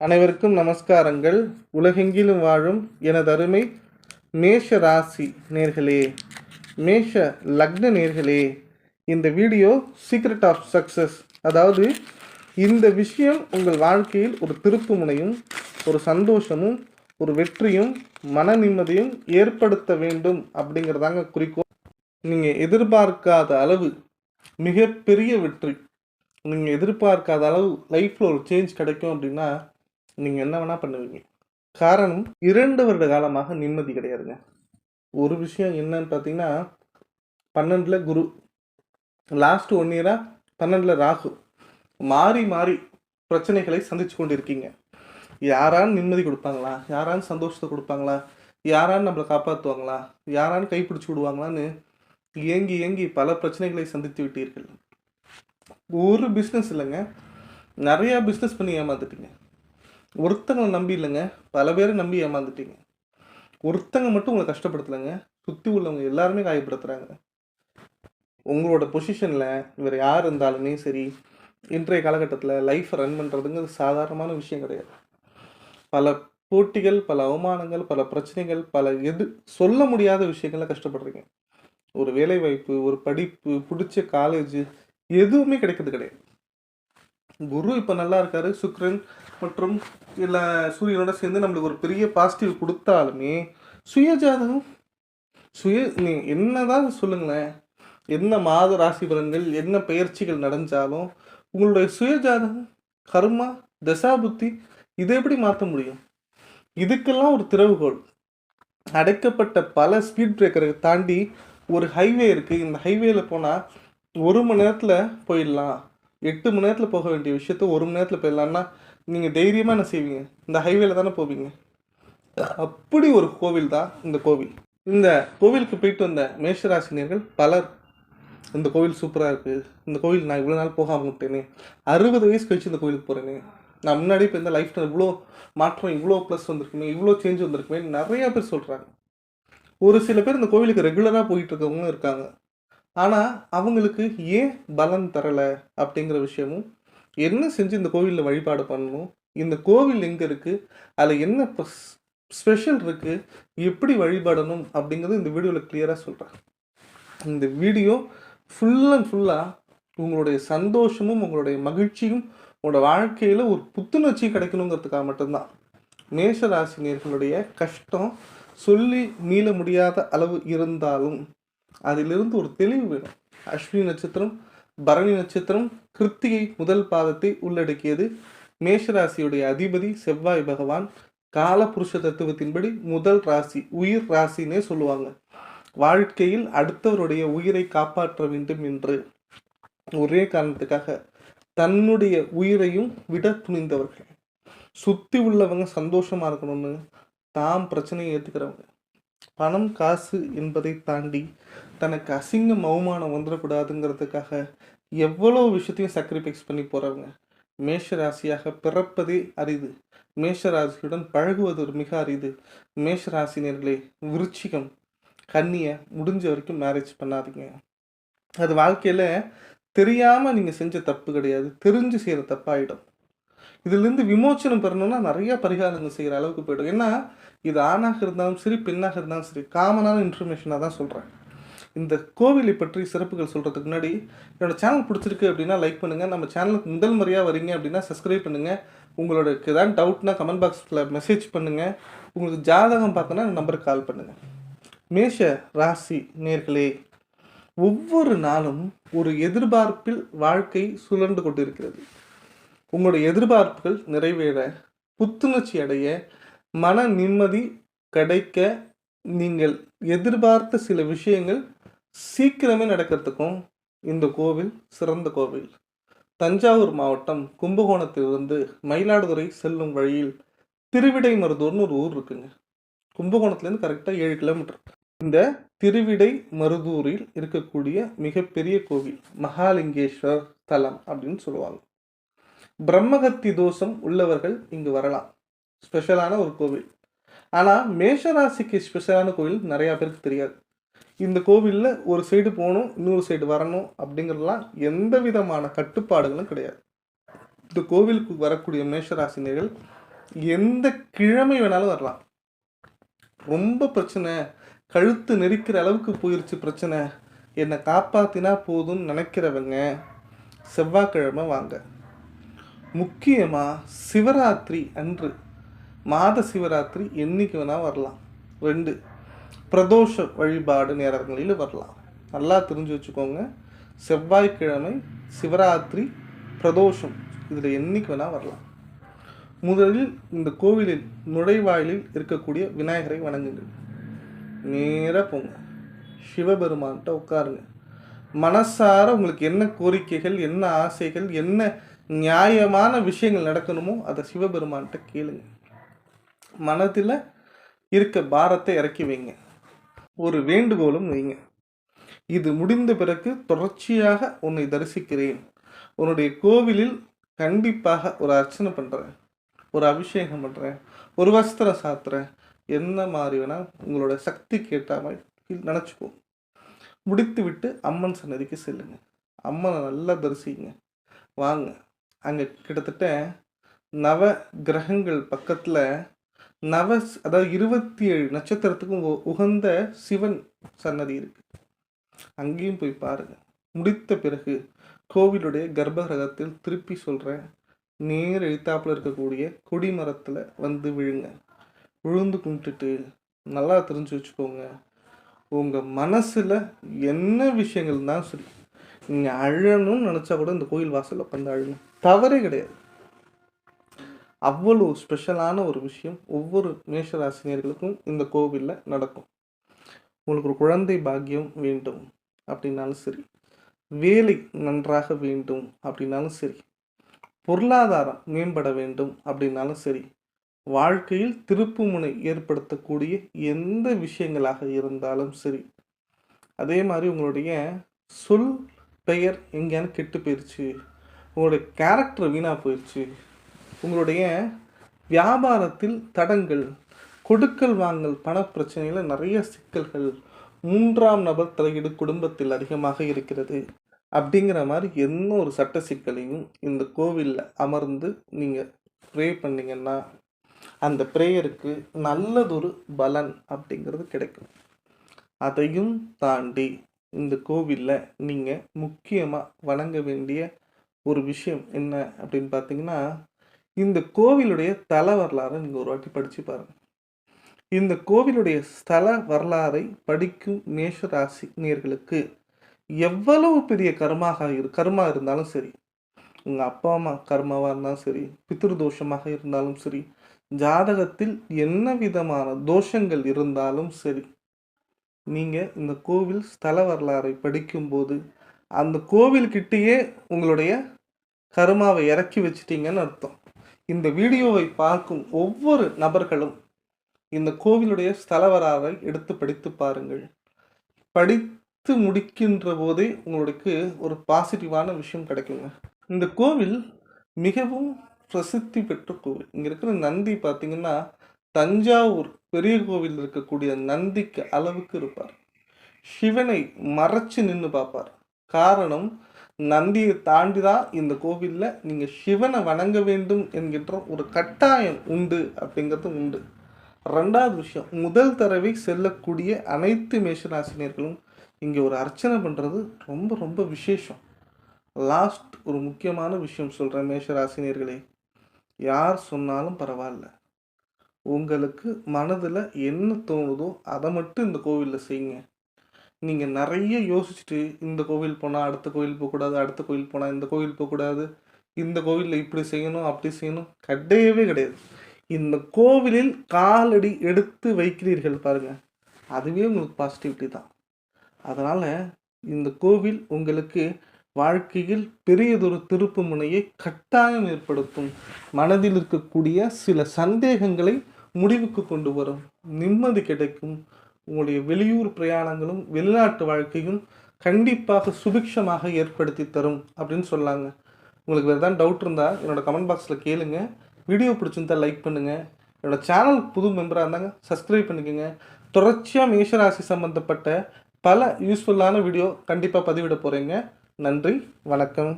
அனைவருக்கும் நமஸ்காரங்கள். உலகெங்கிலும் வாழும் எனது அருமை மேஷ ராசி நேர்களே மேஷ லக்ன நேர்களே இந்த வீடியோ சீக்ரெட் ஆஃப் சக்ஸஸ் அதாவது இந்த விஷயம் உங்கள் வாழ்க்கையில் ஒரு திருப்பு முனையும் ஒரு சந்தோஷமும் ஒரு வெற்றியும் மன நிம்மதியும் ஏற்படுத்த வேண்டும் அப்படிங்கிறதாங்க குறிக்கோள். நீங்கள் எதிர்பார்க்காத அளவு மிகப்பெரிய வெற்றி. நீங்கள் எதிர்பார்க்காத அளவு லைஃப்பில் ஒரு சேஞ்ச் கிடைக்கும் அப்படின்னா நீங்கள் என்ன வேணால் பண்ணுவீங்க. காரணம் இரண்டு வருட காலமாக நிம்மதி கிடையாதுங்க. ஒரு விஷயம் என்னன்னு பார்த்தீங்கன்னா பன்னெண்டில் குரு. லாஸ்ட் ஒன் இயராக பன்னெண்டில் ராகு. மாறி மாறி பிரச்சனைகளை சந்திச்சு கொண்டு இருக்கீங்க யாரான் நிம்மதி கொடுப்பாங்களா? யாரான் சந்தோஷத்தை கொடுப்பாங்களா? யாரான் நம்மளை காப்பாற்றுவாங்களா யாரான் கைப்பிடிச்சு விடுவாங்களான்னு ஏங்கி ஏங்கி பல பிரச்சனைகளை சந்தித்து விட்டீர்கள். ஒரு பிஸ்னஸ் இல்லைங்க. நிறையா பிஸ்னஸ் பண்ணி ஏமாந்துட்டீங்க. ஒருத்தங்களை நம்பி இல்லைங்க. பல பேரை நம்பி ஏமாந்துட்டீங்க. ஒருத்தங்க மட்டும் உங்களை கஷ்டப்படுத்தலைங்க. சுற்றி உள்ளவங்க எல்லாருமே காயப்படுத்துகிறாங்க உங்களோட பொசிஷனில் இவர் யார் இருந்தாலுமே சரி இன்றைய காலகட்டத்தில் லைஃப் ரன் பண்ணுறதுங்கிறது சாதாரணமான விஷயம் கிடையாது. பல போட்டிகள் பல அவமானங்கள் பல பிரச்சனைகள் பல எது சொல்ல முடியாத விஷயங்கள்ல கஷ்டப்படுறீங்க. ஒரு வேலை வாய்ப்பு ஒரு படிப்பு பிடிச்ச காலேஜ் எதுவுமே கிடைக்கிறது கிடையாது. குரு இப்போ நல்லா இருக்காரு. சுக்ரன் மற்றும் இல்லை சூரியனோட சேர்ந்து நம்மளுக்கு ஒரு பெரிய பாசிட்டிவ் கொடுத்தாலுமே சுயஜாதகம் சுய நீ என்னதான் சொல்லுங்களேன். என்ன மாத ராசி பலன்கள் என்ன பயிற்சிகள் நடந்தாலும் உங்களுடைய சுயஜாதகம் கர்மா தசாபுத்தி இதை எப்படி மாற்ற முடியும்? இதுக்கெல்லாம் ஒரு திறவுகோல் அடைக்கப்பட்ட பல ஸ்பீட் பிரேக்கரை தாண்டி ஒரு ஹைவே இருக்குது இந்த ஹைவேல போனால் ஒரு மணி நேரத்தில் போயிடலாம். எட்டு மணி நேரத்தில் போக வேண்டிய விஷயத்த ஒரு மணி நேரத்தில் போயிடலாம்னா நீங்கள் தைரியமாக என்ன செய்வீங்க? இந்த ஹைவேல தானே போவீங்க. அப்படி ஒரு கோவில் தான் இந்த கோவில். இந்த கோவிலுக்கு போயிட்டு வந்த மேஷராசினியர்கள் பலர் இந்த கோவில் சூப்பராக இருக்குது இந்த கோவில் நான் இவ்வளோ நாள் போகாம விட்டேனே. அறுபது வயசு கழிச்சு இந்த கோவிலுக்கு போகிறேனே நான் முன்னாடி இப்போ இந்த லைஃப்பில் இவ்வளோ மாற்றம் இவ்வளோ ப்ளஸ் வந்திருக்குமே இவ்வளோ சேஞ்ச் வந்திருக்குமே நிறையா பேர் சொல்கிறாங்க ஒரு சில பேர் இந்த கோவிலுக்கு ரெகுலராக போயிட்டு இருக்கவங்க இருக்காங்க. ஆனால் அவங்களுக்கு ஏன் பலன் தரலை அப்படிங்கிற விஷயமும் என்ன செஞ்சு இந்த கோவிலில் வழிபாடு பண்ணணும்? இந்த கோவில் எங்கே இருக்குது அதில் என்ன ஸ்பெஷல் இருக்குது எப்படி வழிபடணும்? அப்படிங்கிறது இந்த வீடியோவில் கிளியராக சொல்கிறேன் இந்த வீடியோ ஃபுல் அண்ட் ஃபுல்லாக உங்களுடைய சந்தோஷமும் உங்களுடைய மகிழ்ச்சியும் உங்களோட வாழ்க்கையில் ஒரு புத்துணர்ச்சி கிடைக்கணுங்கிறதுக்காக மட்டும்தான். மேஷராசினியர்களுடைய கஷ்டம் சொல்லி மீள முடியாத அளவு இருந்தாலும் அதிலிருந்து ஒரு தெளிவு வேணும். அஸ்வினி நட்சத்திரம் பரணி நட்சத்திரம் கிருத்திகை முதல் பாதத்தை உள்ளடக்கியது. மேஷராசியுடைய அதிபதி செவ்வாய் பகவான் காலபுருஷ தத்துவத்தின்படி முதல் ராசி உயிர் ராசினே சொல்லுவாங்க. வாழ்க்கையில் அடுத்தவருடைய உயிரை காப்பாற்ற வேண்டும் என்று. ஒரே காரணத்துக்காக தன்னுடைய உயிரையும் விட துணிந்தவர்கள். சுத்தி உள்ளவங்க சந்தோஷமா இருக்கணும்னு தாம் பிரச்சனையை ஏற்றுக்கிறவங்க பணம் காசு என்பதை தாண்டி தனக்கு அசிங்கம் அவமானம் வந்துடக்கூடாதுங்கிறதுக்காக எவ்வளோ விஷயத்தையும் சாக்ரிஃபைஸ் பண்ணி போகிறவங்க மேஷ ராசியாக பிறப்பதே அரிது. மேஷ ராசியுடன் பழகுவது ஒரு மிக அரிது. மேஷ ராசினியர்களே விருச்சிகம். கண்ணியை முடிஞ்ச வரைக்கும் மேரேஜ் பண்ணாதீங்க. அது வாழ்க்கையில் தெரியாமல் நீங்கள் செஞ்ச தப்பு கிடையாது. தெரிஞ்சு செய்கிற தப்பாயிடும். இதுலேருந்து விமோச்சனம் பெறணும்னா நிறைய பரிகாரங்கள் செய்கிற அளவுக்கு போயிடும். ஏன்னா இது ஆணாக இருந்தாலும் சரி பெண்ணாக இருந்தாலும் சரி காமனான இன்ஃபர்மேஷனாக தான் சொல்கிறேன் இந்த கோவிலை பற்றி சிறப்புகள் சொல்கிறதுக்கு முன்னாடி என்னோடய சேனல் பிடிச்சிருக்கு அப்படின்னா லைக் பண்ணுங்கள் நம்ம சேனலுக்கு முதல் முறையாக வரீங்க அப்படின்னா சப்ஸ்கிரைப் பண்ணுங்கள் உங்களோட ஏதாவது டவுட்னா கமெண்ட் பாக்ஸில் மெசேஜ் பண்ணுங்கள் உங்களுக்கு ஜாதகம் பார்த்தோன்னா நம்பருக்கு கால் பண்ணுங்கள் மேஷ ராசி நேர்களே ஒவ்வொரு நாளும் ஒரு எதிர்பார்ப்பில் வாழ்க்கை சுழன்று கொண்டிருக்கிறது. உங்களுடைய எதிர்பார்ப்புகள் நிறைவேற புத்துணர்ச்சி அடைய மன நிம்மதி கிடைக்க நீங்கள் எதிர்பார்த்த சில விஷயங்கள் சீக்கிரமே நடக்கிறதுக்கும் இந்த கோவில் சிறந்த கோவில். தஞ்சாவூர் மாவட்டம் கும்பகோணத்திலிருந்து மயிலாடுதுறை செல்லும் வழியில் திருவிடைமருதூர்னு ஒரு ஊர் இருக்குங்க. கும்பகோணத்துலேருந்து கரெக்டாக ஏழு கிலோமீட்டர் இந்த திருவிடை மருதூரில் இருக்கக்கூடிய மிகப்பெரிய கோவில் மகாலிங்கேஸ்வர் தலம் அப்படின்னு சொல்லுவாங்க. பிரம்மகத்தி தோஷம் உள்ளவர்கள் இங்கு வரலாம். ஸ்பெஷலான ஒரு கோவில். ஆனால் மேஷராசிக்கு ஸ்பெஷலான கோவில் நிறையா பேருக்கு தெரியாது. இந்த கோவிலில் ஒரு சைடு போகணும் இன்னொரு சைடு வரணும் அப்படிங்கிறதுலாம் எந்த விதமான கட்டுப்பாடுகளும் கிடையாது. இந்த கோவிலுக்கு வரக்கூடிய மேஷராசினியர்கள் எந்த கிழமை வேணாலும் வரலாம். ரொம்ப பிரச்சனை. கழுத்து நெரிக்கிற அளவுக்கு போயிடுச்சு பிரச்சனை. என்னை காப்பாத்தினா போதும்னு நினைக்கிறவங்க செவ்வாய்க்கிழமை வாங்க. முக்கியமாக சிவராத்திரி அன்று. மாத சிவராத்திரி என்றைக்கு வேணால் வரலாம். ரெண்டு பிரதோஷ வழிபாடு நேரங்களில் வரலாம். நல்லா தெரிஞ்சு வச்சுக்கோங்க. செவ்வாய்க்கிழமை சிவராத்திரி பிரதோஷம். இதில் என்னைக்கு வேணால் வரலாம். முதலில் இந்த கோவிலில் நுழைவாயிலில் இருக்கக்கூடிய விநாயகரை வணங்குங்கள். நேராக போங்க. சிவபெருமான்கிட்ட உட்காருங்க. மனசார உங்களுக்கு என்ன கோரிக்கைகள் என்ன ஆசைகள் என்ன நியாயமான விஷயங்கள் நடக்கணுமோ அதை சிவபெருமான்கிட்ட கேளுங்க. மனதில் இருக்க பாரத்தை இறக்கி வைங்க. ஒரு வேண்டுகோளும் வைங்க. இது முடிந்த பிறகு தொடர்ச்சியாக உன்னை தரிசிக்கிறேன். உன்னுடைய கோவிலில் கண்டிப்பாக ஒரு அர்ச்சனை பண்ணுறேன் ஒரு அபிஷேகம் பண்ணுறேன் ஒரு வஸ்திரம் சாத்துறேன் என்ன மாதிரி வேணால் உங்களோட சக்தி கேட்ட மாதிரி நினச்சிக்கோ. முடித்து விட்டு அம்மன் சன்னதிக்கு செல்லுங்க. அம்மனை நல்லா தரிசிங்க. வாங்க. அங்கே கிட்டத்தட்ட நவ கிரகங்கள் பக்கத்தில் நவ அதாவது இருபத்தி ஏழு நட்சத்திரத்துக்கும் உ- உகந்த சிவன் சன்னதி இருக்கு. அங்கேயும் போய் பாருங்க. முடித்த பிறகு கோவிலுடைய கர்ப்பகிரகத்தில் திருப்பி சொல்கிறேன் நேர் எழுத்தாப்புல இருக்கக்கூடிய கொடிமரத்தில் வந்து விழுங்க. விழுந்து கும்பிட்டுட்டு நல்லா தெரிஞ்சு வச்சுக்கோங்க. உங்கள் மனசில் என்ன விஷயங்கள் தான் சரி நீங்கள் அழணும்னு நினச்சா கூட இந்த கோயில் வாசலில் உட்காந்து அழணும் தவறே கிடையாது. அவ்வளோ ஸ்பெஷலான ஒரு விஷயம் ஒவ்வொரு மேஷராசினியர்களுக்கும் இந்த கோவிலில் நடக்கும். உங்களுக்கு ஒரு குழந்தை பாக்கியம் வேண்டும் அப்படின்னாலும் சரி வேலை நன்றாக வேண்டும் அப்படின்னாலும் சரி பொருளாதாரம் மேம்பட வேண்டும் அப்படின்னாலும் சரி வாழ்க்கையில் திருப்புமுனை ஏற்படுத்தக்கூடிய எந்த விஷயங்களாக இருந்தாலும் சரி அதே மாதிரி உங்களுடைய சொல் பெயர் எங்கேயானு கெட்டு போயிடுச்சு உங்களுடைய கேரக்டர் வீணாக போயிடுச்சு உங்களுடைய வியாபாரத்தில் தடங்கள் கொடுக்கல் வாங்கல் பண பிரச்சனையில் நிறைய சிக்கல்கள் மூன்றாம் நபர் தலையீடு குடும்பத்தில் அதிகமாக இருக்கிறது. அப்படிங்கிற மாதிரி எந்த ஒரு சட்ட சிக்கலையும் இந்த கோவிலில் அமர்ந்து நீங்கள் ப்ரே பண்ணிங்கன்னா அந்த ப்ரேயருக்கு நல்லதொரு பலன் அப்படிங்கிறது கிடைக்கும். அதையும் தாண்டி இந்த கோவிலில் நீங்கள் முக்கியமாக வணங்க வேண்டிய ஒரு விஷயம் என்ன அப்படின்னு பார்த்தீங்கன்னா இந்த கோவிலுடைய தல வரலாறை நீங்கள் ஒரு வாட்டி படித்து பாருங்கள் இந்த கோவிலுடைய ஸ்தல வரலாறை படிக்கும் மேஷ ராசி நேர்களுக்கு எவ்வளவு பெரிய கர்மாக இரு கர்மா இருந்தாலும் சரி உங்கள் அப்பா அம்மா கர்மாவாக இருந்தாலும் சரி பித்ருதோஷமாக இருந்தாலும் சரி ஜாதகத்தில் என்ன விதமான தோஷங்கள் இருந்தாலும் சரி நீங்கள் இந்த கோவில் ஸ்தல வரலாறை படிக்கும்போது அந்த கோவில்கிட்டேயே உங்களுடைய கருமாவை இறக்கி வச்சிட்டீங்கன்னு அர்த்தம். இந்த வீடியோவை பார்க்கும் ஒவ்வொரு நபர்களும் இந்த கோவிலுடைய ஸ்தலவராரை எடுத்து படித்து பாருங்கள். படித்து முடிக்கின்ற போதே உங்களுக்கு ஒரு பாசிட்டிவான விஷயம் கிடைக்குங்க. இந்த கோவில் மிகவும் பிரசித்தி பெற்ற கோவில். இங்கே இருக்கிற நந்தி பார்த்தீங்கன்னா தஞ்சாவூர் பெரிய கோவில் இருக்கக்கூடிய நந்திக்கு அளவுக்கு இருப்பார். சிவனை மறைச்சு நின்று பார்ப்பார். காரணம் நந்தியை தாண்டி தான் இந்த கோவிலில் நீங்கள் சிவனை வணங்க வேண்டும் என்கின்ற ஒரு கட்டாயம் உண்டு அப்படிங்கிறது உண்டு. ரெண்டாவது விஷயம் முதல் தடவை செல்லக்கூடிய அனைத்து மேஷராசினியர்களும் இங்கே ஒரு அர்ச்சனை பண்ணுறது ரொம்ப ரொம்ப விசேஷம். லாஸ்ட் ஒரு முக்கியமான விஷயம் சொல்கிறேன் மேஷராசினியர்களே. யார் சொன்னாலும் பரவாயில்ல. உங்களுக்கு மனதில் என்ன தோணுதோ அதை மட்டும் இந்த கோவிலில் செய்யுங்க. நீங்கள் நிறைய யோசிச்சுட்டு இந்த கோவில் போனால் அடுத்த கோவில் போகக்கூடாது அடுத்த கோவில் போனால் இந்த கோவில் போகக்கூடாது இந்த கோவிலில் இப்படி செய்யணும் அப்படி செய்யணும் கிடையவே கிடையாது. இந்த கோவிலில் காலடி எடுத்து வைக்கிறீர்கள் பாருங்கள் அதுவே உங்களுக்கு பாசிட்டிவிட்டி தான். அதனால் இந்த கோவில் உங்களுக்கு வாழ்க்கையில் பெரியதொரு திருப்பு முனையை கட்டாயம் ஏற்படுத்தும். மனதில் இருக்கக்கூடிய சில சந்தேகங்களை முடிவுக்கு கொண்டு வரும். நிம்மதி கிடைக்கும். உங்களுடைய வெளியூர் பிரயாணங்களும் வெளிநாட்டு வாழ்க்கையும் கண்டிப்பாக சுபிக்ஷமாக ஏற்படுத்தி தரும் அப்படின்னு சொல்லாங்க உங்களுக்கு வேறு ஏதாவது டவுட் இருந்தால் என்னோட கமெண்ட் பாக்ஸில் கேளுங்க. வீடியோ பிடிச்சிருந்தா லைக் பண்ணுங்கள் என்னோட சேனல் புது மெம்பராக இருந்தாங்க சப்ஸ்கிரைப் பண்ணிக்கோங்க. தொடர்ச்சியாக மேஷராசி சம்மந்தப்பட்ட பல யூஸ்ஃபுல்லான வீடியோ கண்டிப்பாக பதிவிட போகிறேங்க நன்றி வணக்கம்.